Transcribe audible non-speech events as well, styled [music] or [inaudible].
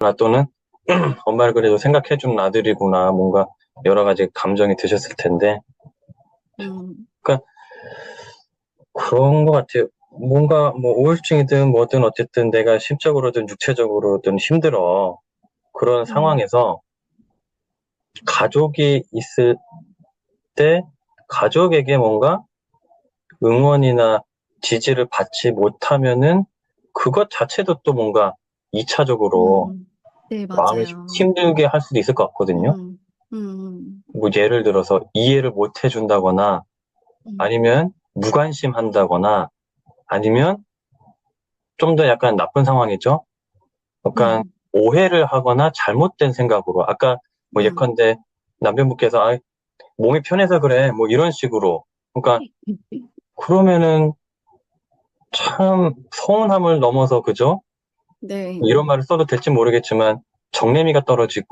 나 또는 [clears throat] 엄마를 그래도 생각해준 아들이구나 뭔가 여러 가지 감정이 드셨을 텐데 음, 그런 것 같아요. 뭔가 뭐 우울증이든 뭐든 어쨌든 내가 심적으로든 육체적으로든 힘들어. 그런 상황에서 가족이 있을 때 가족에게 뭔가 응원이나 지지를 받지 못하면은 그것 자체도 또 뭔가 2차적으로 음, 네, 마음이 맞아요. 힘들게 할 수도 있을 것 같거든요. 음, 음, 뭐 예를 들어서 이해를 못 해준다거나 음, 아니면 무관심한다거나 아니면 좀 더 약간 나쁜 상황이죠. 약간 음, 오해를 하거나 잘못된 생각으로 아까 뭐 음. 예컨대 남편분께서 아, 몸이 편해서 그래 뭐 이런 식으로 그러니까 그러면은 참 서운함을 넘어서 그죠? 네. 이런 말을 써도 될지 모르겠지만 정내미가 떨어지고